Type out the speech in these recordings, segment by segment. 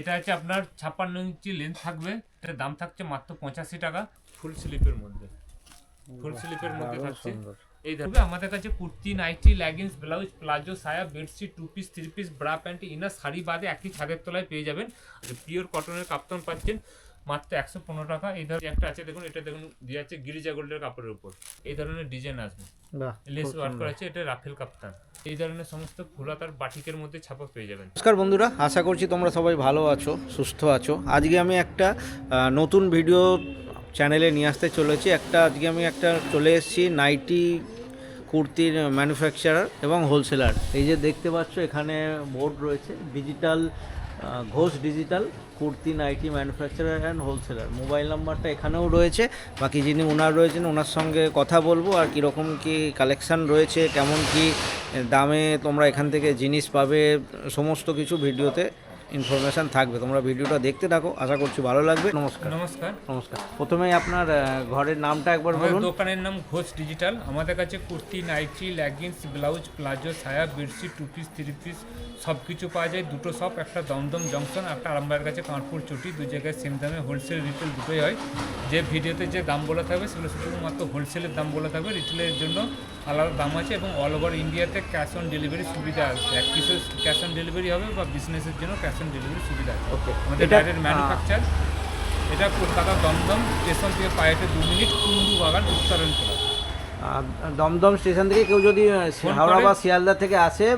এটা আছে আপনার ছাপ্পান্ন ইঞ্চি লেন্থ থাকবে। এটার দাম থাকছে মাত্র পঁচাশি টাকা ফুল স্লিপের মধ্যে। ফুল স্লিপের মধ্যে থাকছে। এই দেখবে আমাদের কাছে kurti nightie leggings blouse palazzo সায়া bedsheet two piece three piece bra pant inner sari বাদে একই ছাদের তলায় পেয়ে যাবেন। পিওর কটনের কাপ্তান পাচ্ছেন। মাত্র একশো পনেরো টাকা। এই ধরনের একটা আছে দেখুন এটা দেখুন দিয়ে আছে গিরিজা গোল্ডের কাপড়ের উপর। এই ধরনের ডিজাইন আসবে লেস ওয়ার্ক করা আছে এটা রাফেল কাপ্তান। এই ধরনের সমস্ত ফুলাতার বাটিকের মধ্যে ছাপা পেয়ে যাবেন। নমস্কার বন্ধুরা আশা করছি তোমরা সবাই ভালো আছো সুস্থ আছো। আজকে আমি একটা নতুন ভিডিও চ্যানেলে নিয়ে আসতে চলেছি। একটা আজকে আমি একটা চলে এসেছি নাইটি কুর্তির ম্যানুফ্যাকচারার এবং হোলসেলার এই যে দেখতে পাচ্ছ এখানে বোর্ড রয়েছে digital Ghosh digital kurti, nightie manufacturer and wholesaler mobile নাম্বারটা এখানেও রয়েছে। বাকি যিনি ওনার রয়েছেন ওনার সঙ্গে কথা বলব আর কীরকম কি কালেকশান রয়েছে, কেমন কি দামে তোমরা এখান থেকে জিনিস পাবে, সমস্ত কিছু ভিডিওতে ইনফরমেশান থাকবে। তোমরা ভিডিওটা দেখতে থাকো আশা করছি ভালো লাগবে। নমস্কার। নমস্কার। নমস্কার। প্রথমেই আপনার ঘরের নামটা একবার বলুন। দোকানের নাম ঘোষ ডিজিটাল। আমাদের কাছে kurti nightie leggings blouse palazzo সায়া bedsheet two piece three piece সব কিছু পাওয়া যায়। দুটো শপ একটা দমদম জংশন একটা আরামবাগের কাছে কানপুর চটি। দু জায়গায় সেম দামে হোলসেল রিটেল দুটোই হয়। যে ভিডিওতে যে দাম বলা থাকবে সেগুলো শুধুমাত্র হোলসেলের দাম বলা থাকবে। রিটেলের জন্য আলাদা দাম আছে এবং অল ওভার ইন্ডিয়াতে ক্যাশ অন ডেলিভারি সুবিধা আছে। এক পিসের ক্যাশ অন ডেলিভারি হবে বা বিজনেসের জন্য ক্যাশ অন ডেলিভারি সুবিধা আছে। ওকে আমাদের এটা ডাইরেক্ট ম্যানুফ্যাকচার এটা কলকাতা দমদম স্টেশন থেকে পায়েটে দু মিনিট কুন্ডু বাগান উত্তরণ দমদম স্টেশন থেকে কেউ যদি হাওড়া বা শিয়ালদা থেকে আসে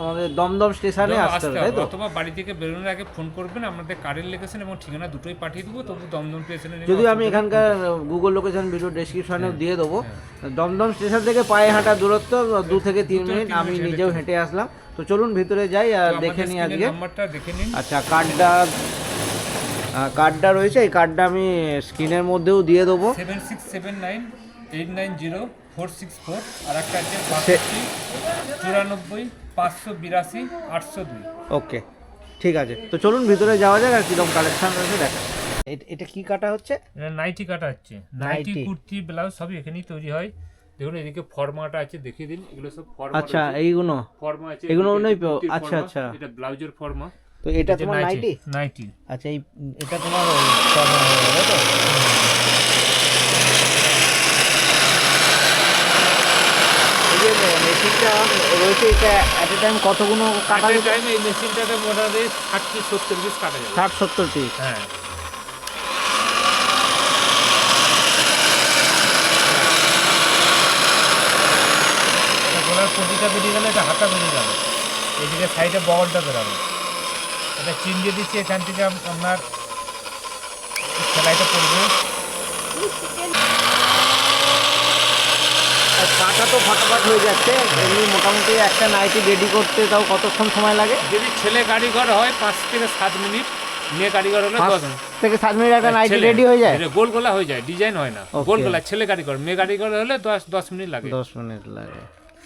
আমাদের দমদম স্টেশনে আসতে হবে তাই তো? অথবা বাড়ি থেকে বেরোনোর আগে ফোন করবেন আমাদের কারেন্ট লোকেশন এবং ঠিকানা দুটোই পাঠিয়ে দেবো তবু দমদম স্টেশনে যদিও আমি এখানকার গুগল লোকেশন ভিডিও ডেসক্রিপশনেও হ্যাঁ, দিয়ে দেবো। দমদম স্টেশন থেকে পায়ে হাঁটা দূরত্ব দু থেকে তিন মিনিট আমি নিজেও হেঁটে আসলাম। তো চলুন ভিতরে যাই আর দেখে নিই আজকে। নাম্বারটা দেখে নিন। আচ্ছা কার্ডটা কার্ডটা রয়েছে এই কার্ডটা আমি স্ক্রিনের মধ্যেও দিয়ে দেবো। Seven six seven nine eight nine zero four six four আর একটা আছে বাষট্টি চুরানব্বই পাঁচশো বিরাশি আটশো দুই। ওকে ঠিক আছে। তো চলুন ভিতরে যাওয়া যাক আর কীরকম কালেকশন রয়েছে দেখা এটা কি কাটা হচ্ছে? নাইটি কাটা হচ্ছে। নাইটি। কুর্তি ব্লাউজ সবই এখানেই তৈরি হয়। দেখুন এদিকে ফর্মাটা আছে দেখিয়ে দিন। এগুলো সব ফর্মা আচ্ছা এইগুলো ফর্মা আছে এগুলো নয় আচ্ছা, আচ্ছা। এটা ব্লাউজের ফর্মা তো এটা তোমার নাইটি নাইটি আচ্ছা এই এটা তোমার ওই ফর্মাল হয়ে গেল তো এই যে মেশিনটা রয়েছে এটা অ্যাট এ টাইম কতগুলো কাটা কাটার টাইম এই মেশিনটাতে মোটামুটি ষাট কি সত্তর পিস কাটা যাবে। ষাট সত্তর পিস হ্যাঁ। পটিটা বেরিয়ে গেলে এটা হাতা বেরিয়ে গেল এদিকে সাইডে বগলটা বেরাবে। এটা চিন দিয়ে দিচ্ছি এখান থেকে আপনার সেলাইটা পড়বে আর কাটা তো ফাটাফাট হয়ে যাচ্ছে। এমনি মোটামুটি একটা নাইটি রেডি করতে তাও কতক্ষণ সময় লাগে? যদি ছেলে কারিগর হয় পাঁচ থেকে সাত মিনিট। মেয়ে কারিগর হলে দশ মিনিট। থেকে সাত মিনিট একটা নাইটি রেডি হয়ে যায়? গোল গোলা হয়ে যায় ডিজাইন হয় না. গোল গোলা ছেলে কারিগর মেয়ে কারিগর হলে দশ দশ মিনিট লাগে। দশ মিনিট লাগে।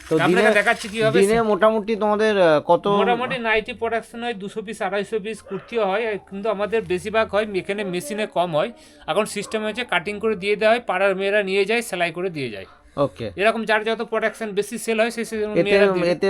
তো দিনে দেখাচ্ছি কীভাবে দিনে মোটামুটি তোমাদের কত মোটামুটি নাইটি প্রোডাকশন হয় দুশো পিস আড়াইশো পিস কুর্তিও হয়। কিন্তু আমাদের বেশিরভাগ হয় এখানে মেশিনে কম হয়। এখন সিস্টেম হচ্ছে কাটিং করে দিয়ে দেওয়া হয় পাড়ার মেয়েরা নিয়ে যায় সেলাই করে দিয়ে যায়। ওকে এরকম যার যত প্রোডাকশন বেশি সেল হয় সেই এতে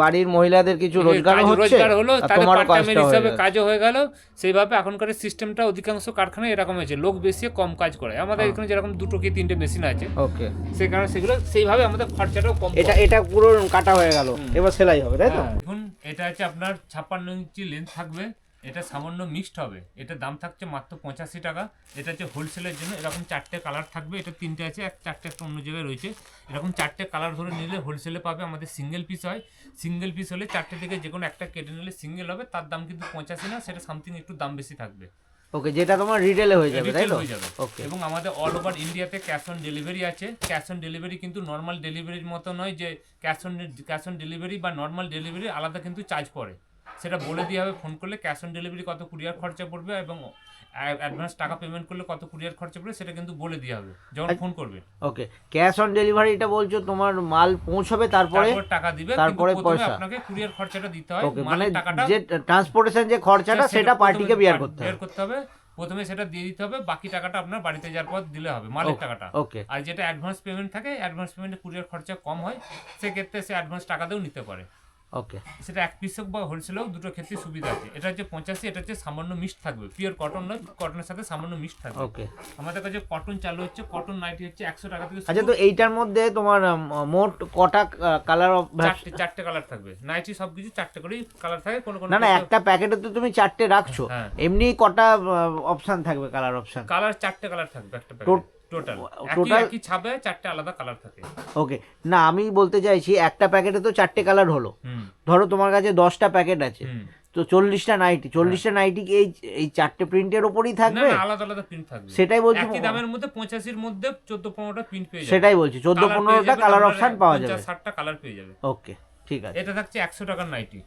বাড়ির মহিলাদের কিছু রোজগার হচ্ছে? রোজগার হলো তাদের পার্ট হয়ে হিসাবে কাজও হয়ে গেল। সেইভাবে এখনকার সিস্টেমটা অধিকাংশ কারখানায় এরকম হয়েছে। লোক বেশি কম কাজ করে। আমাদের হ্যাঁ। এখানে যেরকম দুটো কি তিনটে মেশিন আছে ওকে সেই কারণে সেগুলো সেইভাবে আমাদের খরচাটাও কম এটা এটা পুরো কাটা হয়ে গেল। এবার সেলাই হবে তাই তো? হ্যাঁ, দেখুন এটা আছে আপনার ছাপ্পান্ন ইঞ্চি লেন্থ থাকবে। এটা সামান্য মিক্সড হবে। এটা দাম থাকছে মাত্র পঁচাশি টাকা। এটা হচ্ছে হোলসেলের জন্য এরকম চারটে কালার থাকবে। এটা তিনটে আছে এক চারটে একটা অন্য জায়গায় রয়েছে। এরকম চারটে কালার ধরে নিলে হোলসেলে পাবে আমাদের সিঙ্গেল পিস হয়। সিঙ্গেল পিস হলে চারটে থেকে যে কোনো একটা কেটে নিলে সিঙ্গেল হবে। তার দাম কিন্তু পঁচাশি না সেটা সামথিং একটু দাম বেশি থাকবে। ওকে যেটা তোমার রিটেলে হয়ে যাবে তাই তো? হয়ে যাবে। ওকে এবং আমাদের অল ওভার ইন্ডিয়াতে ক্যাশ অন ডেলিভারি আছে। ক্যাশ অন ডেলিভারি কিন্তু নর্মাল ডেলিভারির মতো নয় যে cash on cash on delivery বা নর্মাল ডেলিভারি আলাদা কিন্তু চার্জ পড়ে। সেটা বলে দিয়ে হবে ফোন করলে ক্যাশ অন ডেলিভারি কত কুরিয়ার খরচা পড়বে এবং অ্যাডভান্স টাকা পেমেন্ট করলে কত কুরিয়ার খরচা পড়বে সেটা কিন্তু বলে দেওয়া হবে যখন ফোন করবে। ওকে ক্যাশ অন ডেলিভারিটা বলছো তোমার মাল পৌঁছবে তারপরে? টাকা দিবে তারপরে পয়সা। আপনাকে কুরিয়ার খরচাটা দিতে হয় মানে টাকাটা। যে ট্রান্সপোর্টেশন যে খরচাটা সেটা পার্টিকে বিয়ার করতে হবে। করতে হবে প্রথমে সেটা দিয়ে দিতে হবে বাকি টাকাটা আপনার বাড়িতে যাওয়ার পর দিলে হবে মালের টাকাটা। ওকে আর যেটা অ্যাডভান্স পেমেন্ট থাকে অ্যাডভান্স পেমেন্টে কুরিয়ার খরচা কম হয় সেক্ষেত্রে সে অ্যাডভান্স টাকাতেও নিতে পারে। ওকে সেটা এক পিস হোক বা হোলসেল হোক দুটো ক্ষেত্রে সুবিধা আছে। এটা হচ্ছে পঁচাশি এটা হচ্ছে সামান্য মিক্সড থাকবে। পিওর কটন নয় কটনের সাথে সামান্য মিক্সড থাকবে। ওকে আমাদের কাছে কটন চালু হচ্ছে কটন নাইটি হচ্ছে একশো টাকা থেকে আচ্ছা তো এইটার মধ্যে তোমার মোট কটা কালার অফ চারটে চারটে কালার থাকবে। নাইটি সব কিছু চারটে করেই কালার থাকে কোনো কোনো না না একটা প্যাকেটে তো তুমি চারটে রাখছো। হ্যাঁ। এমনি কটা অপশন থাকবে কালার অপশন কালার চারটে কালার থাকবে একটা টো- টোটাল ছাবে চারটে আলাদা কালার থাকে। ওকে না আমি বলতে চাইছি একটা প্যাকেটে তো চারটে কালার হলো। ধরো তোমার কাছে দশটা প্যাকেট আছে। তো চল্লিশটা নাইটি চল্লিশটা নাইটি কি এই এই চারটে প্রিন্টের ওপরই থাকবে? আলাদা আলাদা প্রিন্ট থাকবে। সেটাই বলছি একই দামের মধ্যে পঁচাশির মধ্যে চোদ্দ পনেরোটা প্রিন্ট পেয়ে যাবে। সেটাই বলছি চোদ্দ পনেরোটা কালার অপশন পাওয়া যাবে। ষাটটা কালার পেয়ে যাবে। ওকে ঠিক আছে। এটা থাকছে একশো টাকার নাইটি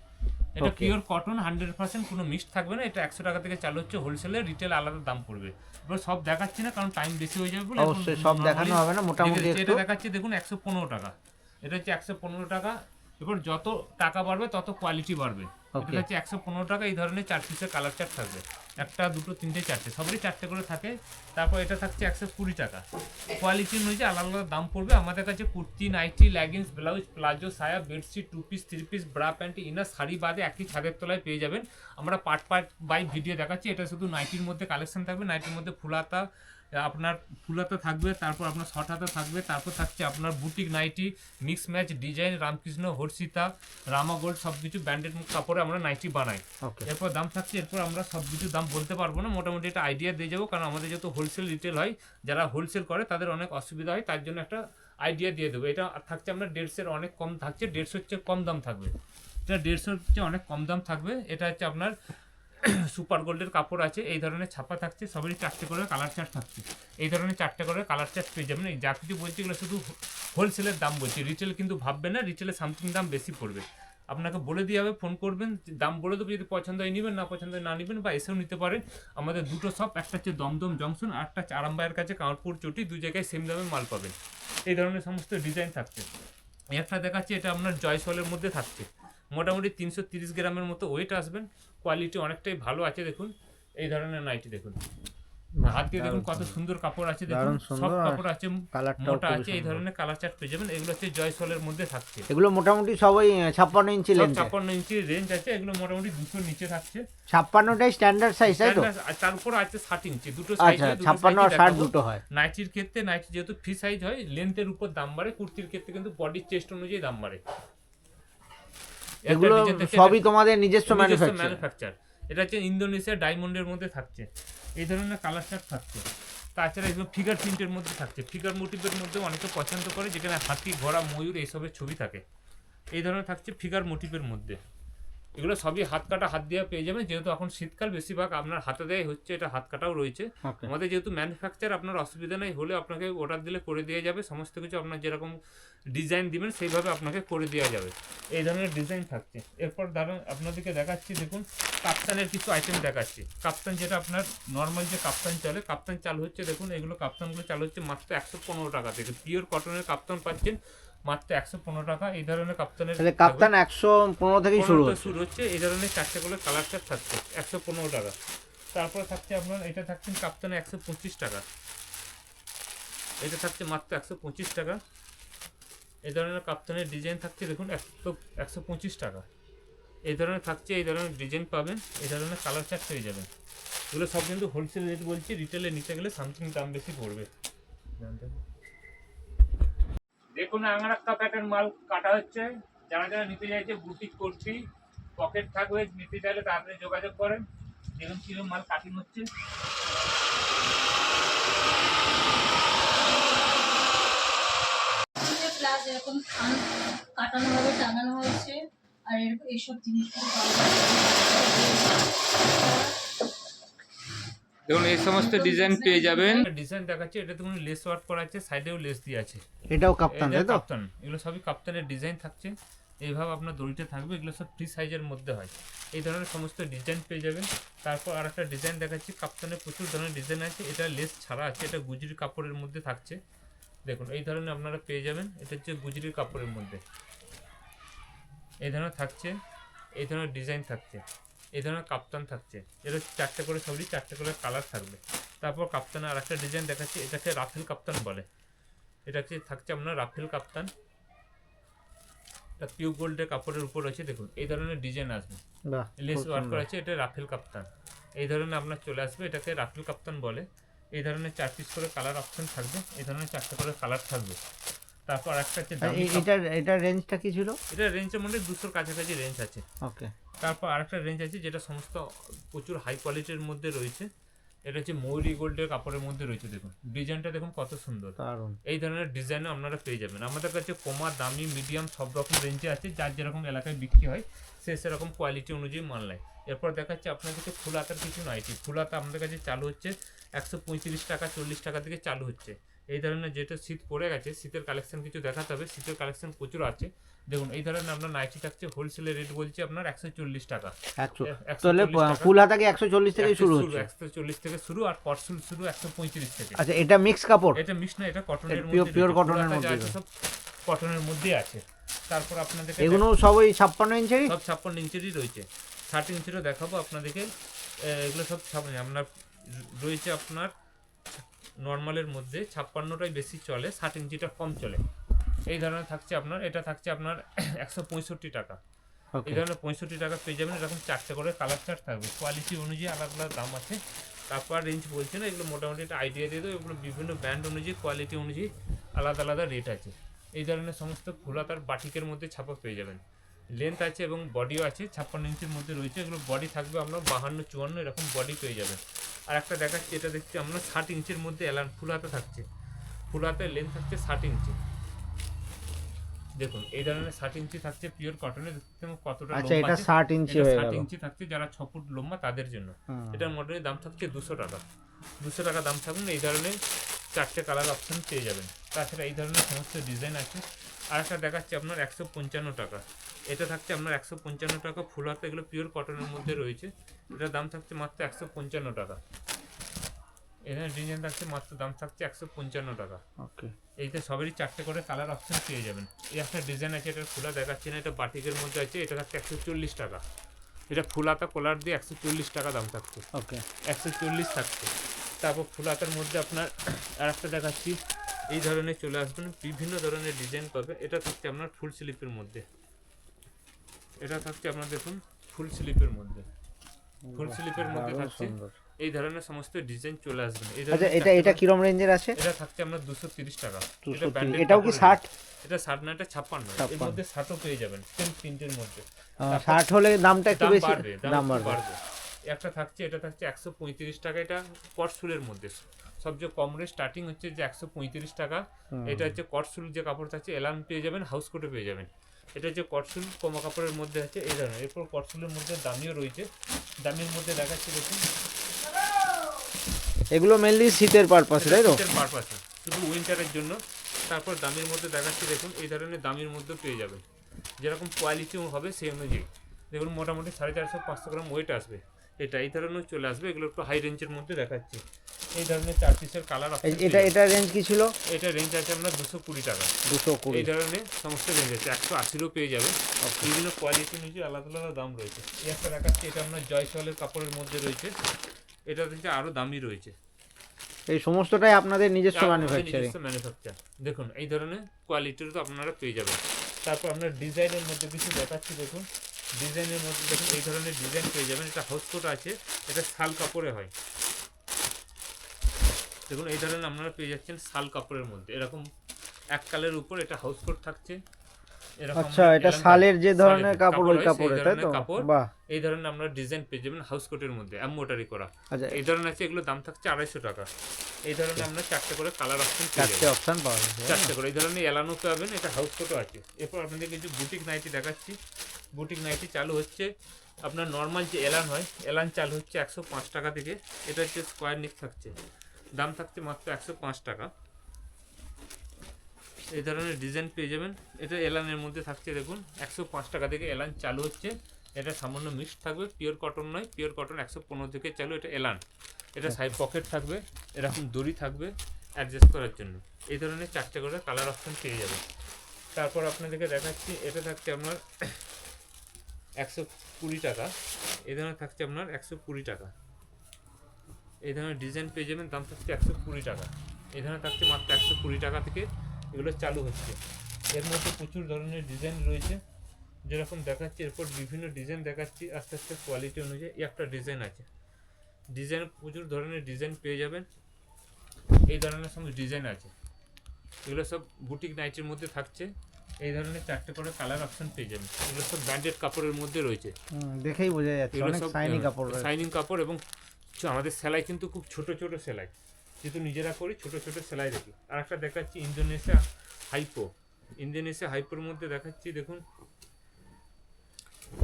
এটা. পিওর কটন হান্ড্রেড পার্সেন্ট কোনো মিক্সড থাকবে না। এটা একশো টাকা থেকে চালু হচ্ছে হোলসেলে রিটেল আলাদা দাম পড়বে। এবার সব দেখাচ্ছি না কারণ টাইম বেশি হয়ে যাবে বলে অবশ্যই সব দেখানো হবে না মোটামুটি এটা দেখাচ্ছি দেখুন একশো পনেরো টাকা। এটা হচ্ছে একশো পনেরো টাকা। এবার যত টাকা বাড়বে তত কোয়ালিটি বাড়বে। এটা হচ্ছে একশো পনেরো টাকা এই ধরনের চার পিসের কালার চার্ট থাকবে। একটা দুটো তিনটে চারটে সবারই চারটে করে থাকে। তারপর এটা থাকছে একশো কুড়ি টাকা। কোয়ালিটি অনুযায়ী আলাদা আলাদা দাম পড়বে। আমাদের কাছে kurti nighty leggings blouse palazzo সায়া bedsheet two piece three piece bra pant inner sari বাদে একই ছাদের তলায় পেয়ে যাবেন। আমরা পার্ট পার্ট বাই ভিডিও দেখাচ্ছি। এটা শুধু নাইটির মধ্যে কালেকশন থাকবে। নাইটির মধ্যে ফুলাতা আপনার ফুলাতা থাকবে তারপর আপনার শর্ট হাতা থাকবে তারপর থাকছে আপনার boutique nighty mix match design Ramkrishna Harshita Rama gold সব কিছু ব্র্যান্ডেড কাপড়ে আমরা নাইটি বানাই। এরপর দাম থাকছে এরপর আমরা সব কিছু দাম বলতে পারব না মোটামুটি একটা আইডিয়া দিয়ে যাব কারণ আমাদের যেহেতু হোলসেল রিটেল হয় যারা হোলসেল করে তাদের অনেক অসুবিধা হয় তার জন্য একটা আইডিয়া দিয়ে দেবো। এটা থাকছে আপনার দেড়শোর অনেক কম থাকছে দেড়শোর চেয়ে কম দাম থাকবে। এটা দেড়শোর চেয়ে অনেক কম দাম থাকবে এটা হচ্ছে আপনার সুপার গোল্ডের কাপড় আছে, এই ধরনের ছাপা থাকছে, সবারই চারটে করে কালার চার্ট থাকছে। এই ধরনের চারটে করে কালার চার্ট পেয়ে যাবেন। এই যা কিছু বলছি এগুলো শুধু হোলসেলের দাম বলছি। রিটেল কিন্তু ভাববে না রিটেলে সামথিং দাম বেশি পড়বে। আপনাকে বলে দিয়ে হবে ফোন করবেন, দাম বলে দেবো, যদি পছন্দ হয় নেবেন, না পছন্দ হয় না নেবেন, বা এসেও নিতে পারেন। আমাদের দুটো শপ একটা হচ্ছে দমদম জংশন আর একটা হচ্ছে আরামবাগের কাছে কাঁটপুর চটি, দুই জায়গায় সেম দামে মাল পাবেন। এই ধরনের সমস্ত ডিজাইন থাকছে। একটা দেখাচ্ছি, এটা আপনার জয়সলের মধ্যে থাকছে। মোটামুটি তিনশো তিরিশ গ্রামের মতো ওয়েট আসবেন। কোয়ালিটি অনেকটাই ভালো আছে দেখুন। এই ধরনের নাইটি দেখুন। হাত দিয়ে দেখুন কত সুন্দর। কাপড় আছে দেখুন। সব কাপড় আছে মোটা আছে এই ধরনের কালার চার্ট পেয়ে যাবেন। এগুলো হচ্ছে জয়সলের মধ্যে থাকছে। এগুলো মোটামুটি সবাই ছাপ্পান্ন ইঞ্চি লেন্থ ছাপ্পান্ন ইঞ্চি রেঞ্জ আছে এগুলো মোটামুটি দুশোর নিচে থাকছে। ছাপ্পান্নটাই স্ট্যান্ডার্ড সাইজ তাই তো? আর তার উপর আছে ষাট ইঞ্চি দুটো সাইজ আচ্ছা ছাপ্পান্ন আর ষাট দুটো হয়। নাইটির ক্ষেত্রে নাইটি যেহেতু ফ্রি সাইজ হয় লেন্থের উপর দাম বাড়ে কুর্তির ক্ষেত্রে কিন্তু বডির চেস্ট অনুযায়ী দাম বাড়ে। এগুলো সবই তোমাদের নিজস্ব ম্যানুফ্যাকচার এটা হচ্ছে ইন্দোনেশিয়া ডায়মন্ডের মধ্যে থাকছে। এই ধরনের কালার শার্ট থাকছে। তাছাড়া এগুলো ফিগার প্রিন্টের মধ্যে থাকছে। ফিগার মোটিভের মধ্যে অনেকে পছন্দ করে যেখানে হাতি ঘোড়া ময়ূর এইসবের ছবি থাকে। এই ধরনের থাকছে ফিগার মোটিভের মধ্যে। এগুলো সবই হাত কাটা হাত দিয়ে পেয়ে যাবেন। যেহেতু এখন শীতকাল বেশিরভাগ আপনার হাতে দেয় হচ্ছে এটা হাত কাটাও রয়েছে। আমাদের যেহেতু ম্যানুফ্যাকচার আপনার অসুবিধা নেই হলে আপনাকে অর্ডার দিলে করে দেওয়া যাবে। সমস্ত কিছু আপনার যেরকম ডিজাইন দিবেন সেইভাবে আপনাকে করে দেওয়া যাবে। এই ধরনের ডিজাইন থাকছে। এরপর দাঁড়ান আপনাদেরকে দেখাচ্ছি দেখুন কাপ্তানের কিছু আইটেম দেখাচ্ছি। কাপ্তান যেটা আপনার নর্মাল যে কাপ্তান চলে কাপ্তান চাল হচ্ছে দেখুন এগুলো কাপ্তানগুলো চাল হচ্ছে মাত্র একশো পনেরো টাকা থেকে। পিওর কটনের কাপ্তান পাচ্ছেন মাত্র একশো পনেরো টাকা এই ধরনের কাপ্তানের তাহলে কাপ্তান একশো পনেরো থেকেই শুরু শুরু হচ্ছে এই ধরনের চারটে করে কালার চার্ট থাকছে একশো পনেরো টাকা। তারপরে থাকছে আপনার এটা থাকছে কাপ্তানে একশো পঁচিশ টাকা। এটা থাকছে মাত্র একশো পঁচিশ টাকা। এই ধরনের কাপ্তানের ডিজাইন থাকছে দেখুন একশো একশো পঁচিশ টাকা। এই ধরনের থাকছে এই ধরনের ডিজাইন পাবেন এই ধরনের কালার চার্ট পেয়ে যাবেন। এগুলো সব কিন্তু হোলসেল রেট বলছি রিটেলে নিতে গেলে সামথিং দাম বেশি পড়বে। দেখুন আমার একটা প্যাটার্ন মাল কাটা হচ্ছে। যারা যারা নিতে চাইছে বুটিক করছি পকেট থাকবে নিতে চাইলে তাড়াতাড়ি যোগাযোগ করেন। দেখুন কীরকম মাল কাটিং হচ্ছে। প্লাস এরকম কাটানো হবে, টাঙানো হয়েছে। আর এরকম এইসব জিনিসগুলো দেখুন এই সমস্ত ডিজাইন পেয়ে যাবেন। ডিজাইন দেখাচ্ছে এটা দেখুন লেস ওয়ার্ক করা আছে সাইডেও লেস দিয়ে আছে। এটাও কাপ্তান তাই তো? কাপ্তান এগুলো সবই কাপ্তানের ডিজাইন থাকছে। এইভাবে আপনার দড়িটা থাকবে এগুলো সব ফ্রি সাইজের মধ্যে হয়। এই ধরনের সমস্ত ডিজাইন পেয়ে যাবেন। তারপর আর একটা ডিজাইন দেখাচ্ছি কাপ্তানের প্রচুর ধরনের ডিজাইন আছে এটা লেস ছাড়া আছে এটা গুজরি কাপড়ের মধ্যে থাকছে। দেখুন এই ধরনের আপনারা পেয়ে যাবেন এটা হচ্ছে গুজরির কাপড়ের মধ্যে। এই ধরনের থাকছে এই ধরনের ডিজাইন থাকছে। এই ধরনের কাপ্তান থাকছে। হচ্ছে চারটে করে সবই চারটে করে কালার থাকবে। তারপর কাপ্তানের আর একটা ডিজাইন দেখাচ্ছি এটাকে রাফেল কাপ্তান বলে। এটা হচ্ছে থাকছে আপনার রাফেল কাপ্তান। এটা পিউ গোল্ডের কাপড়ের উপর আছে দেখুন এই ধরনের ডিজাইন আসবে। লেস ওয়ার্ক করা আছে এটা রাফেল কাপ্তান। এই ধরনের আপনার চলে আসবে এটাকে রাফেল কাপ্তান বলে। এই ধরনের চার পিস করে কালার অপশন থাকবে এই ধরনের চারটে করে কালার থাকবে। তারপর একটা হচ্ছে আর দামি এ- কাপ- এটার এটার রেঞ্জটা কি ছিল? এটা রেঞ্জের মধ্যে দুশোর কাছাকাছি রেঞ্জ আছে। ওকে তারপর আরেকটা রেঞ্জ আছে যেটা সমস্ত প্রচুর হাই কোয়ালিটির মধ্যে রয়েছে। এটা হচ্ছে ময়ূরি গোল্ডের কাপড়ের মধ্যে রয়েছে দেখুন। ডিজাইনটা দেখুন কত সুন্দর। দারুণ। এই ধরনের ডিজাইনও আপনারা পেয়ে যাবেন। আমাদের কাছে কমা দামি মিডিয়াম সব রকম রেঞ্জে আছে যার যেরকম এলাকায় বিক্রি হয় সে সেরকম কোয়ালিটি অনুযায়ী মাল নেয়। এরপর দেখাচ্ছে আপনার কাছে ফুল হাতার কিছু নাইটি। ফুল হাতা আমাদের কাছে চালু হচ্ছে একশো পঁয়ত্রিশ টাকা চল্লিশ টাকা থেকে চালু হচ্ছে। এই ধরনের যেটা শীত পড়ে গেছে শীতের কালেকশন কিছু দেখাতে হবে। শীতের কালেকশন প্রচুর আছে। দেখুন এই ধরনের আপনার নাইটি থাকছে হোলসেলের রেট বলছে আপনার একশো চল্লিশ টাকা। তাহলে ফুল হাতাকে একশো চল্লিশ থেকে শুরু হচ্ছে। একশো চল্লিশ থেকে শুরু আর পরশুল শুরু একশো পঁয়ত্রিশ থেকে। আচ্ছা এটা মিক্স কাপড়? এটা মিক্স না এটা কটনের পুরাটা যা মধ্যে। আছে সব কটনের মধ্যে আছে। তারপর আপনাদের এগুলো সব ওই ছাপ্পান্ন ইঞ্চেরই সব ছাপ্পান্ন ইঞ্চেরই রয়েছে। ষাট ইঞ্চেরও দেখাবো আপনাদেরকে। এগুলো সব ছাপ্পান্ন আপনার রয়েছে আপনার নর্মালের মধ্যে ছাপ্পান্নটাই বেশি চলে ষাট ইঞ্চিটা কম চলে। এই ধরনের থাকছে আপনার এটা থাকছে আপনার একশো পঁয়ষট্টি টাকা। এই ধরনের পঁয়ষট্টি টাকা পেয়ে যাবেন এরকম চারটে করে কালার চার্ট থাকবে। কোয়ালিটি অনুযায়ী আলাদা আলাদা দাম আছে। তারপর রেঞ্জ বলছে না এগুলো মোটামুটি একটা আইডিয়া দিয়ে দেবো। এগুলো বিভিন্ন ব্র্যান্ড অনুযায়ী কোয়ালিটি অনুযায়ী আলাদা আলাদা রেট আছে। এই ধরনের সমস্ত ফুলাতার বাটিকের মধ্যে ছাপা পেয়ে যাবেন। লেন্থ আছে এবং বডিও আছে ছাপ্পান্ন ইঞ্চির মধ্যে রয়েছে এগুলো বডি থাকবে আপনার বাহান্ন চুয়ান্ন এরকম বডি পেয়ে যাবেন। আর একটা দেখাচ্ছি এটা দেখছি আমরা ষাট ইঞ্চির মধ্যে এলান ফুল হাতে থাকছে। ফুল হাতের লেন্থ থাকছে ষাট ইঞ্চি। দেখুন এই ধরনের ষাট ইঞ্চি থাকছে পিওর কটনের দেখতে কতটা আচ্ছা এটা ষাট ইঞ্চি হয়ে ষাট ইঞ্চি থাকছে যারা ছ ফুট লম্বা তাদের জন্য। এটার মডেলের দাম থাকছে দুশো টাকা। দুশো টাকা দাম থাকুন এই ধরনের চারটে কালার অপশন পেয়ে যাবেন। তাছাড়া এই ধরনের সমস্ত ডিজাইন আছে। আর একটা দেখাচ্ছে আপনার একশো পঞ্চান্ন টাকা। এটা থাকছে আপনার একশো পঞ্চান্ন টাকা ফুল হাতে এগুলো পিওর কটনের মধ্যে রয়েছে। এটার দাম থাকছে মাত্র একশো পঞ্চান্ন টাকা। এখানে ডিজাইন থাকছে মাত্র দাম থাকছে একশো পঞ্চান্ন টাকা। ওকে এইটা সবেরই চারটে করে কালার অপশন পেয়ে যাবেন। এই একটা ডিজাইন আছে এটা খোলা দেখাচ্ছি না এটা বাটিকের মধ্যে আছে এটা থাকছে একশো চল্লিশ টাকা। এটা ফুলাতা কলার দিয়ে একশো চল্লিশ টাকা দাম থাকছে। ওকে একশো চল্লিশ থাকছে। তারপর ফুলাতার মধ্যে আপনার আর একটা দেখাচ্ছি। এই ধরনের চলে আসবেন বিভিন্ন ধরনের ডিজাইন পাবে এটা থাকছে আপনার ফুল স্লিপের মধ্যে। এটা থাকছে আপনার দেখুন ফুল স্লিপের মধ্যে। ফুল স্লিপের মধ্যে থাকছে। এই ধরনের সমস্ত ডিজাইন চলে আসবে। আচ্ছা এটা এটা কিরম রেঞ্জের আছে? এটা থাকছে আপনার দুশো তিরিশ টাকা। এটাও কি কাপড়ের। ষাট? এটা ষাট না এটা ছাপ্পান্ন। এর 56 মধ্যে ষাটও পেয়ে যাবেন সেম তিনটের মধ্যে। আহ, ষাট হলে দামটা একটু বেশি। দাম বাড়বে। একটা থাকছে এটা থাকছে একশো পঁয়ত্রিশ টাকা এটা কটসুলের মধ্যে। সবচেয়ে কম রেট স্টার্টিং হচ্ছে যে একশো পঁয়ত্রিশ টাকা। এটা হচ্ছে কটসুল যে কাপড় থাকছে এলান পেয়ে যাবেন হাউস কোটে পেয়ে যাবেন। এটা হচ্ছে কটসুল কমা কাপড়ের মধ্যে আছে এই ধরনের। এরপর কটসুলের মধ্যে দামিও রয়েছে। দামের মধ্যে দেখাচ্ছে দেখুন। এগুলো মেনলি শীতের পারপাস তাই তো? শীতের পারপাসে শুধু উইন্টারের জন্য। তারপর দামের মধ্যে দেখাচ্ছি দেখুন এই ধরনের দামের মধ্যে পেয়ে যাবেন। যেরকম কোয়ালিটিও হবে সেই অনুযায়ী। দেখুন মোটামুটি সাড়ে চারশো পাঁচশো গ্রাম ওয়েট আসবে। এটা এই ধরনের চলে আসবে এগুলো একটু হাই রেঞ্জের মধ্যে দেখাচ্ছি। এই ধরনের চার পিসের কালার এটা এটা রেঞ্জ কি ছিল? এটা রেঞ্জ আছে আপনার দুশো কুড়ি টাকা। দুশো কুড়ি। এই ধরনের সমস্ত রেঞ্জ আছে। একশো আশিরও পেয়ে যাবে বিভিন্ন কোয়ালিটি অনুযায়ী আলাদা আলাদা দাম রয়েছে। এই একটা দেখাচ্ছি এটা আপনার জয়সলের কাপড়ের মধ্যে রয়েছে। এটা হচ্ছে আরও দামি রয়েছে। এই সমস্তটাই আপনাদের নিজস্ব ম্যানুফ্যাকচারিং ম্যানুফ্যাকচার দেখুন এই ধরনের কোয়ালিটির তো আপনারা পেয়ে যাবেন। তারপর আপনার ডিজাইনের মধ্যে কিছু দেখাচ্ছি দেখুন। ডিজাইনের মধ্যে দেখুন এই ধরনের ডিজাইন পেয়ে যাবেন। এটা হাউস কোট আছে। এটা শাল কাপড়ে হয়। দেখুন এই ধরনের আপনারা পেয়ে যাচ্ছেন শাল কাপড়ের মধ্যে। এরকম এক কালের উপর এটা হাউস কোট থাকছে। আচ্ছা এটা শালের যে ধরনের কাপড় ওই কাপড়ে তাই তো? বাহ। এই ধরনের আপনারা ডিজাইন পেয়ে যাবেন হাউস কোটের মধ্যে করা। আচ্ছা। এই ধরনের আছে এগুলো দাম থাকছে আড়াইশো টাকা। এই ধরনের আমরা চারটে করে কালার অপশন চারটে অপশন পাওয়া যাবে চারটে করে এই ধরনের এলানো পাবেন এটা হাউস কোটও আছে। এরপর আপনাদের কিছু বুটিক নাইটি দেখাচ্ছি। বুটিক নাইটি চালু হচ্ছে আপনার নর্মাল যে এলান হয় এলান চালু হচ্ছে একশো পাঁচ টাকা থেকে এটা হচ্ছে স্কোয়ার নিক থাকছে। দাম থাকছে মাত্র একশো পাঁচ টাকা। এই ধরনের ডিজাইন পেয়ে যাবেন। এটা এলানের মধ্যে থাকছে, দেখুন, একশো পাঁচ টাকা থেকে এলান চালু হচ্ছে। এটা সামান্য মিক্সড থাকবে পিওর কটন নয় পিওর কটন একশো পনেরো থেকে চালু, এটা এলান। এটা সাইড পকেট থাকবে, এরকম দড়ি থাকবে অ্যাডজাস্ট করার জন্য। এই ধরনের চারটে করে কালার অপশন পেয়ে যাবে তারপর আপনাদেরকে দেখাচ্ছি, এটা থাকছে আপনার একশো কুড়ি টাকা। এই ধরনের থাকছে আপনার একশো কুড়ি টাকা। এই ধরনের ডিজাইন পেয়ে যাবেন দাম থাকছে একশো কুড়ি টাকা। এই ধরনের থাকছে মাত্র একশো কুড়ি টাকা থেকে এগুলো চালু হচ্ছে। এর মধ্যে প্রচুর ধরনের ডিজাইন রয়েছে। যেরকম দেখাচ্ছি এরপর বিভিন্ন ডিজাইন দেখাচ্ছি আস্তে আস্তে কোয়ালিটি অনুযায়ী একটা ডিজাইন আছে। ডিজাইন প্রচুর ধরনের ডিজাইন পেয়ে যাবেন। এই ধরনের সব ডিজাইন আছে। এগুলো সব বুটিক নাইটের মধ্যে থাকছে। এই ধরনের চারটে করে কালার অপশন পেয়ে যাবেন। এগুলো সব ব্র্যান্ডেড কাপড়ের মধ্যে রয়েছে। দেখেই বোঝা যাচ্ছে এগুলো অনেক সব শাইনি কাপড় রয়েছে। শাইনিং কাপড় এবং চ- আমাদের সেলাই কিন্তু খুব ছোট ছোট সেলাই। যেহেতু নিজেরা করি ছোট ছোট সেলাই দেখি। আর একটা দেখাচ্ছি ইন্দোনেশিয়া হাইপো। ইন্দোনেশিয়া হাইপোর মধ্যে দেখাচ্ছি দেখুন।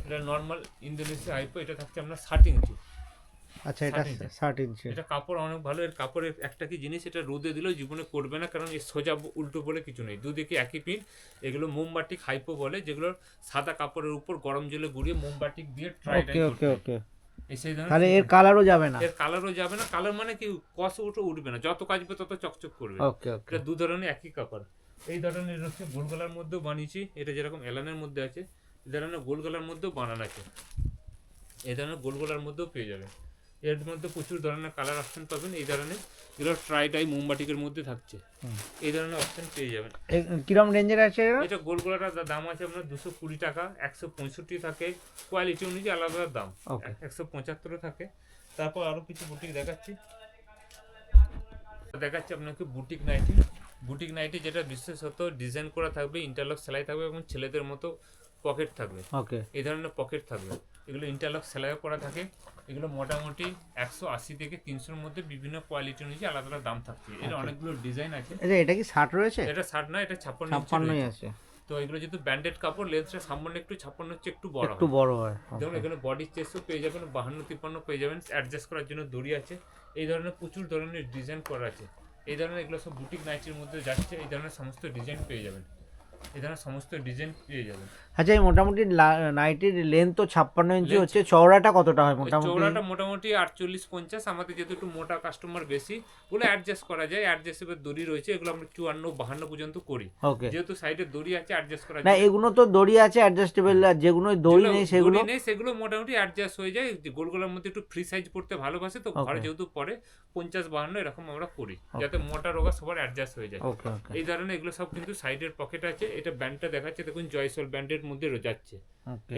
এটা নর্মাল ইন্দোনেশিয়া হাইপো এটা থাকছে আপনার ষাট ইঞ্চি। আচ্ছা এটা ষাট ইঞ্চি। এটা কাপড় অনেক ভালো এর কাপড়ের একটা কি জিনিস এটা রোদে দিলেও জীবনে করবে না কারণ এর সোজা উল্টো বলে কিছু নেই। দুদিকে একই পিন এগুলো মোমবাটিক হাইপো বলে যেগুলো সাদা কাপড়ের উপর গরম জলে গুঁড়িয়ে মোমবাটিক দিয়ে ট্রাই ওকে ওকে ওকে। তাহলে এর কালারও যাবে না? এর কালারও যাবে না। কালার মানে কি? কস উঠে উঠবে না। যত কাচবে তত চকচক করবে। ওকে ওকে এটা দু ধরনের একই কাপড়। এই ধরনের হচ্ছে গোল গলার মধ্যেও বানিয়েছি। এটা যেরকম এলানের মধ্যে আছে এই ধরনের গোল গলার মধ্যেও বানানো আছে। এই ধরনের গোল গলার মধ্যেও পেয়ে যাবেন এর মধ্যে প্রচুর ধরনের কালার অপশন পাবেন। এই ধরনের এগুলো ট্রাই টাই মোমবাটিকের মধ্যে থাকছে। এই ধরনের অপশন পেয়ে যাবেন। কিরম রেঞ্জের আছে এটা গোল গলাটার দা- দাম আছে আপনার দুশো কুড়ি টাকা একশো পঁয়ষট্টি থাকে। কোয়ালিটি অনুযায়ী আলাদা আলাদা দাম। একশো পঁচাত্তরও থাকে। তারপর আরও কিছু বুটিক দেখাচ্ছি। দেখাচ্ছি আপনাকে বুটিক নাইটি বুটিক নাইটি যেটা বিশেষত ডিজাইন করা থাকবে ইন্টারলক সেলাই থাকবে এবং ছেলেদের মতো পকেট থাকবে। ওকে। এই ধরনের পকেট থাকবে। এগুলো ইন্টারলক সেলাইও করা থাকে। এগুলো মোটামুটি একশো আশি থেকে তিনশোর মধ্যে বিভিন্ন কোয়ালিটি অনুযায়ী আলাদা আলাদা দাম থাকছে। এর অনেকগুলো ডিজাইন আছে। এটা কি ষাট রয়েছে? এটা ষাট না এটা ছাপ্পান্ন ইঞ্চি ছাপ্পান্নই আছে। তো এগুলো যেহেতু ব্যান্ডেড কাপড় লেন্সটা সামান্য একটু ছাপ্পান্ন হচ্ছে একটু বড় একটু বড় হয় দেখুন এখানে বডি চেস্টও পেয়ে যাবেন বাহান্ন তিপ্পান্ন পেয়ে যাবেন অ্যাডজাস্ট করার জন্য দড়ি আছে। এই ধরনের প্রচুর ধরনের ডিজাইন করা আছে। এই ধরনের এগুলো সব বুটিক নাইটির মধ্যে যাচ্ছে এই ধরনের সমস্ত ডিজাইন পেয়ে যাবেন। ধরনের সমস্ত ডিজাইন পেয়ে যাবেন। আচ্ছা এই মোটামুটি নাইটির লেন্থ তো ছাপ্পান্ন ইঞ্চি হচ্ছে চওড়াটা কতটা হয় মোটামুটি? চৌড়াটা মোটামুটি আটচল্লিশ পঞ্চাশ আমাদের যেহেতু একটু মোটা কাস্টমার বেশি ওগুলো অ্যাডজাস্ট করা যায় অ্যাডজাস্টেবল দড়ি রয়েছে এগুলো আমরা চুয়ান্ন বাহান্ন পর্যন্ত করি। ওকে যেহেতু সাইডে দড়ি আছে অ্যাডজাস্ট করা না এগুলো তো দড়ি আছে অ্যাডজাস্টেবল আর যেগুলো দড়ি নেই সেগুলো নেই সেগুলো মোটামুটি অ্যাডজাস্ট হয়ে যায়। গোলগোলার মধ্যে একটু ফ্রি সাইজ পড়তে ভালোবাসে তো ঘরে যেহেতু পরে পঞ্চাশ বাহান্ন এরকম আমরা করি। যাতে মোটা রোগা সবার অ্যাডজাস্ট হয়ে যায়। এই ধরনের এগুলো সব কিন্তু সাইডের পকেট আছে। এটা ব্যান্ডটা দেখাচ্ছে দেখুন জয়সল ব্যান্ডের মধ্যে যাচ্ছে।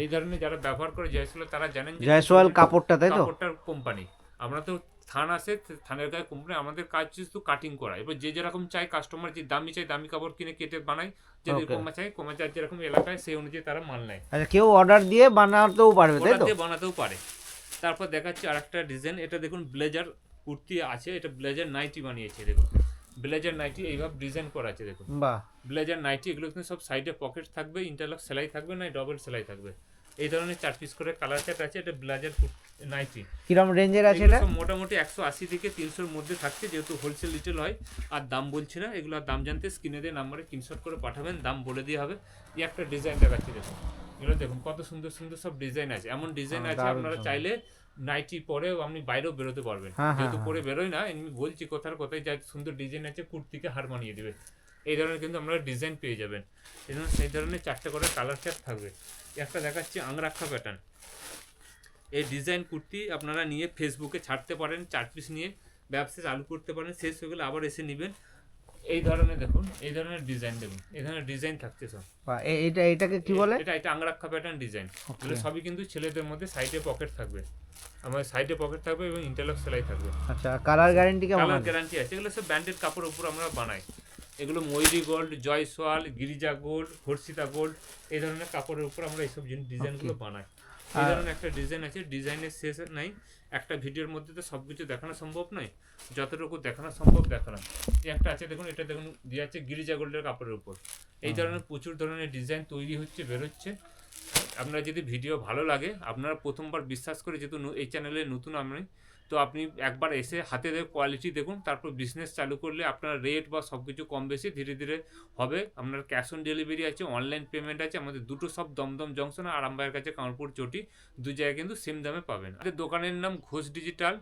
এই ধরনের যারা ব্যবহার করে জয়সল তারা জানেন যে জয়সওয়াল কাপড়টা তাই তো? কাপড়টার কোম্পানি আমরা তো থান আসে থানের গায়ে কোম্পানি আমাদের কাজ শুধু কাটিং করা। এবার যে যেরকম চাই কাস্টমার যে দামি চাই দামি কাপড় কিনে কেটে বানাই যদি Okay. কমা চাই কমা চাই যেরকম এলাকায় সেই অনুযায়ী তারা মাল নেয়। আচ্ছা কেউ অর্ডার দিয়ে বানাতেও পারবে তাই তো? বানাতেও পারে। তারপর দেখাচ্ছি আরেকটা ডিজাইন এটা দেখুন ব্লেজার কুর্তি আছে এটা ব্লেজার নাইটি বানিয়েছে দেখুন। ব্লেজার নাইটি এইভাবে ডিজাইন করা আছে দেখুন। বাহ। ব্লেজার নাইটি এগুলো কিন্তু সব সাইডে পকেট থাকবে ইন্টারলক সেলাই থাকবে না ডবল সেলাই থাকবে। এই ধরনের চার পিস করে কালার চার্ট আছে এটা ব্লেজার নাইটি কিরম রেঞ্জের আছে এটা? মোটামুটি একশো আশি থেকে তিনশোর মধ্যে থাকছে যেহেতু হোলসেল রিটেল হয় আর দাম বলছি না এগুলো দাম জানতে স্ক্রিনে দিয়ে নাম্বারে স্ক্রিনশট করে পাঠাবেন দাম বলে দিয়ে হবে। এই একটা ডিজাইন দেখাচ্ছি দেখুন। এগুলো দেখুন কত সুন্দর সুন্দর সব ডিজাইন আছে। এমন ডিজাইন হ্যাঁ, আছে আপনারা চাইলে নাইটি পরেও আপনি বাইরেও বেরোতে পারবেন। হ্যাঁ, হ্যাঁ, যেহেতু। পরে বেরোয় না এমনি বলছি কোথার কোথায় যা সুন্দর ডিজাইন আছে কুর্তিকে হার মানিয়ে দেবে। এই ধরনের কিন্তু আপনারা ডিজাইন পেয়ে যাবেন। এই ধরনের সেই ধরনের চারটে করে কালার চার্ট থাকবে। একটা দেখাচ্ছি আংরাক্ষা প্যাটার্ন এই ডিজাইন কুর্তি আপনারা নিয়ে ফেসবুকে ছাড়তে পারেন চার পিস নিয়ে। ব্যবসা চালু করতে পারেন শেষ হয়ে গেলে আবার এসে নেবেন। এই ধরনের দেখুন এই ধরনের ডিজাইন দেখুন এই ধরনের ডিজাইন থাকছে সব এটা এটাকে কি বলে? এটা এটা আংরাক্ষা প্যাটার্ন ডিজাইন. এগুলো সবই কিন্তু ছেলেদের মধ্যে সাইডে পকেট থাকবে। আমার সাইডে পকেট থাকবে এবং ইন্টারলক সেলাই থাকবে। আচ্ছা কালার গ্যারেন্টি কেমন কালার গ্যারান্টি আছে। এগুলো সব ব্র্যান্ডেড কাপড়ের উপর আমরা বানাই। এগুলো Mayuri gold Jaiswal Girija gold Harshita gold এই ধরনের কাপড়ের উপর আমরা এইসব ডিজাইনগুলো বানাই। এই ধরনের একটা ডিজাইন আছে। ডিজাইনের শেষ নাই। একটা ভিডিওর মধ্যে তো সব কিছু দেখানো সম্ভব নয় যতটুকু দেখানো সম্ভব দেখালাম এই একটা আছে দেখুন এটা দেখুন দেওয়া আছে গিরিজা গোল্ডের কাপড়ের উপর। এই ধরনের প্রচুর ধরনের ডিজাইন তৈরি হচ্ছে বেরোচ্ছে। আপনার যদি ভিডিও ভালো লাগে আপনারা প্রথমবার বিশ্বাস করে যেহেতু এই চ্যানেলে নতুন আমি তো আপনি একবার এসে হাতে কোয়ালিটি দেখুন, তারপর বিজনেস চালু করলে আপনার রেট বা সব কিছু কম বেশি ধীরে ধীরে হবে। আপনার ক্যাশ অন ডেলিভারি আছে অনলাইন পেমেন্ট আছে, আমাদের দুটো সব দমদম জংশন আর আরামবাগের কাছে কানপুর চটি, দু জায়গায় কিন্তু সেম দামে পাবেন। আমাদের দোকানের নাম ঘোষ ডিজিটাল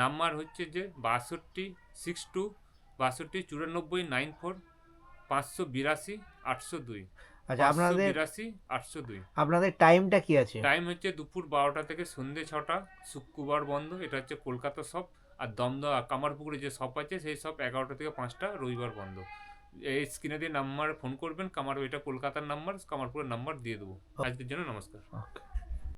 নাম্বার হচ্ছে যে বাষট্টি সিক্স টু বাষট্টি, চুরানব্বই নাইন ফোর পাঁচশো বিরাশি, আটশো দুই। আচ্ছা আপনাদের বিরাশি আটশো দুই। আপনাদের টাইমটা কি আছে? টাইম হচ্ছে দুপুর বারোটা থেকে সন্ধে ছটা শুক্রবার বন্ধ এটা হচ্ছে কলকাতা শপ আর দমদম কামারপুকুরে যে শপ আছে সেই শপ এগারোটা থেকে পাঁচটা রবিবার বন্ধ। এই স্ক্রিনে দিয়ে নাম্বার ফোন করবেন কামার এটা কলকাতার নাম্বার কামারপুরের নাম্বার দিয়ে দেবো। আজকের জন্য নমস্কার।